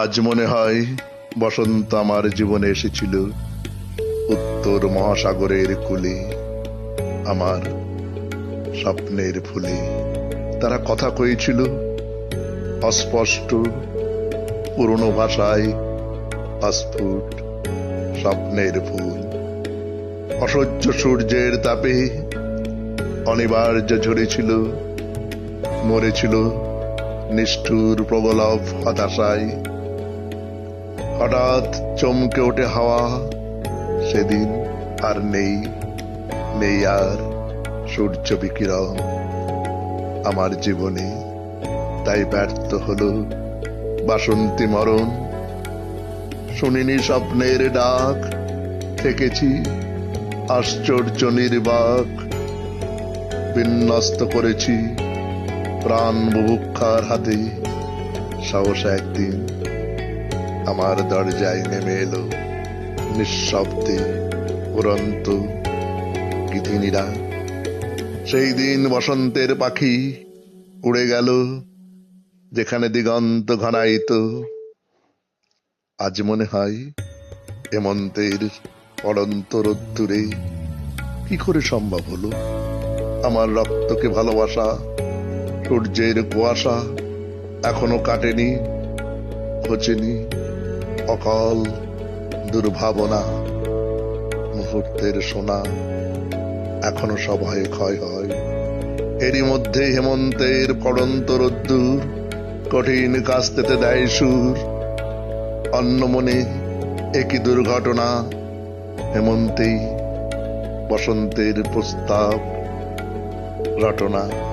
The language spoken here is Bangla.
আজ মনে হয় বসন্ত আমার জীবনে এসেছিল উত্তর মহাসাগরের কুলে, আমার স্বপ্নের ফুলে। তারা কথা কয়েছিল অস্পষ্ট, পুরনো ভাষায় অস্ফুট স্বপ্নের ফুল। অসহ্য সূর্যের তাপে অনিবার্য ঝরেছিল, মরেছিল নিষ্ঠুর প্রগলভ হতাশায়। হঠাৎ চমকে ওঠে হাওয়া। সেদিন আর নেই নেই আর সূর্য বিকিরণ। আমার জীবনে তাই ব্যর্থ হলো বাসন্তী মরণ। শুনিনি স্বপ্নের ডাক, থেকেছি আশ্চর্য নির্বাক। বিন্যস্ত করেছি প্রাণ বুভুক্ষার হাতে। সাহস একদিন আমার দরজায় নেমে এলো। নিঃশব্দে উড়ন্ত গিধিনীরা সেই দিন বসন্তের পাখি উড়ে গেল, যেখানে দিগন্ত ঘনায়িত। আজ মনে হয় হেমন্তের পড়ন্ত রোদ্দুরে কি করে সম্ভব হলো? আমার রক্তকে ভালোবাসা, সূর্যের কুয়াশা এখনও কাটেনি, ঘোচেনি। অকাল দুর্ভাবনা, মুহূর্তের সোনা, এখনও সবাই ক্ষয় হয়। এরই মধ্যে হেমন্তের পড়ন্ত রোদ্দুর কঠিন কাস্তেতে দেয় সুর। অন্য মনে একই দুর্ঘটনা, হেমন্তেই বসন্তের প্রস্তাব, রটনা।